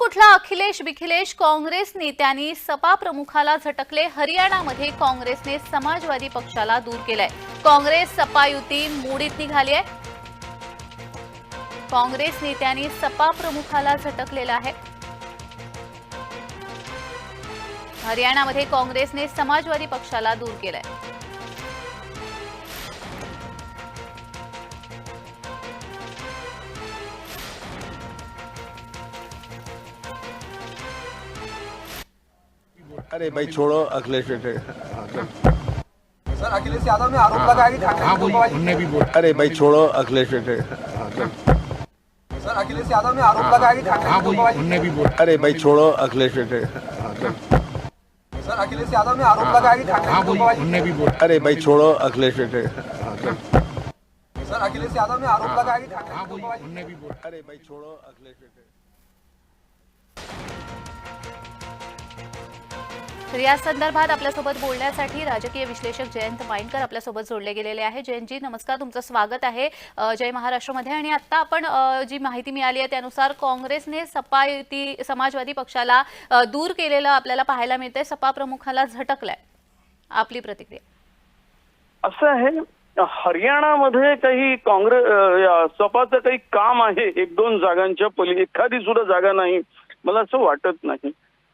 कुठला अखिलेश बिखिलेश काँग्रेस नेत्यांनी सपा प्रमुखाला झटकले? हरियाणामध्ये काँग्रेसने समाजवादी पक्षाला दूर केलाय. काँग्रेस सपा युती मोडीत निघाली आहे. काँग्रेस नेत्यांनी सपा प्रमुखाला झटकलेलं आहे. हरियाणामध्ये काँग्रेसने समाजवादी पक्षाला दूर केलंय. अरे भाई छोड़ो अखिलेश हाँ, सर अखिलेश यादव ने आरोप लगाया कि ठाकरे हाँ गुटबाजी- उनने भी बोला। अरे भाई छोड़ो अखिलेश हाँ, सर अखिलेश यादव ने आरोप लगाया कि ठाकरे हाँ भी बोला। अरे भाई छोड़ो अखिलेश हाँ, सर अखिलेश यादव ने आरोप लगाया कि ठाकरे हाँ भी बोला। अरे भाई छोड़ो अखिलेश हाँ, सर अखिलेश यादव ने आरोप लगाया कि ठाकरे हाँ भी बोला। अरे भाई छोड़ो अखिलेश तर या संदर्भात आपल्यासोबत बोलण्यासाठी राजकीय विश्लेषक जयंत माइंडकर आपल्यासोबत जोडले गेलेले आहे. जयंतजी नमस्कार. तुमचं स्वागत आहे जय महाराष्ट्रमध्ये. आणि आता आपण जी माहिती मिळाली आहे त्यानुसार काँग्रेसने सपा युती समाजवादी पक्षाला दूर केलेलं आपल्याला पाहायला मिळतंय. सपा प्रमुखाला झटकलाय आपली प्रतिक्रिया. असं आहे. हरियाणामध्ये काही काँग्रेस सपाचं काही काम आहे. एक दोन जागांच्या पली एखादी सुद्धा जागा नाही. मला असं वाटत नाही.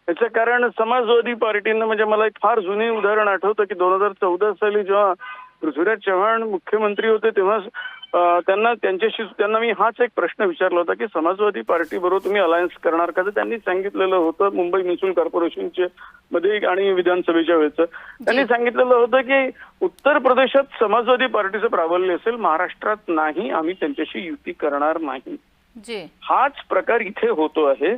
याचं कारण समाजवादी पार्टीनं म्हणजे मला एक फार जुनी उदाहरण आठवतं की दोन हजार चौदा साली जेव्हा पृथ्वीराज चव्हाण मुख्यमंत्री होते तेव्हा त्यांना त्यांच्याशी त्यांना मी हाच एक प्रश्न विचारला होता की समाजवादी पार्टी बरोबर तुम्ही अलायन्स करणार का? तर त्यांनी सांगितलेलं होतं मुंबई म्युन्सिपल कॉर्पोरेशनचे मध्ये आणि विधानसभेच्या वेळेचं. त्यांनी सांगितलेलं होतं की उत्तर प्रदेशात समाजवादी पार्टीचं प्राबल्य असेल महाराष्ट्रात नाही आम्ही त्यांच्याशी युती करणार नाही. हाच प्रकार इथे होतो आहे.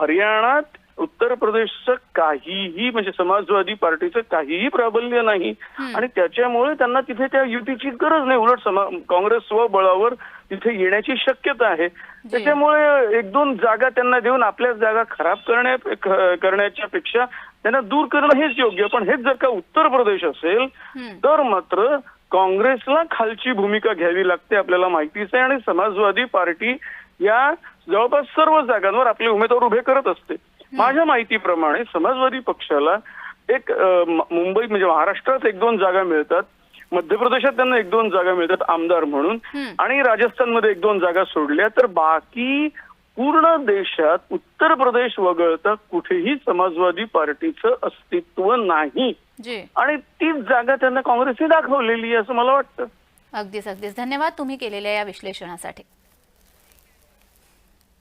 हरियाणात उत्तर प्रदेशचं काहीही म्हणजे समाजवादी पार्टीचं काहीही प्राबल्य नाही. आणि त्याच्यामुळे त्यांना तिथे त्या युतीची गरज नाही. उलट समा काँग्रेस स्वबळावर तिथे येण्याची शक्यता आहे. त्याच्यामुळे एक दोन जागा त्यांना देऊन आपल्या जागा खराब करण्या करण्याच्या पेक्षा त्यांना दूर करणं हेच योग्य. पण हेच जर का उत्तर प्रदेश असेल तर मात्र काँग्रेसला खालची भूमिका घ्यावी लागते आपल्याला माहितीच आहे. आणि समाजवादी पार्टी या जवळपास सर्व जागांवर आपले उमेदवार उभे करत असते. माझ्या माहितीप्रमाणे समाजवादी पक्षाला एक मुंबई म्हणजे महाराष्ट्रात एक दोन जागा मिळतात मध्य प्रदेशात त्यांना एक दोन जागा मिळतात आमदार म्हणून आणि राजस्थानमध्ये एक दोन जागा सोडल्या तर बाकी पूर्ण देशात उत्तर प्रदेश वगळता कुठेही समाजवादी पार्टीचं अस्तित्व नाही. आणि तीच जागा त्यांना काँग्रेसने दाखवलेली आहे असं मला वाटतं. अगदीच अगदीच. धन्यवाद तुम्ही केलेल्या या विश्लेषणासाठी.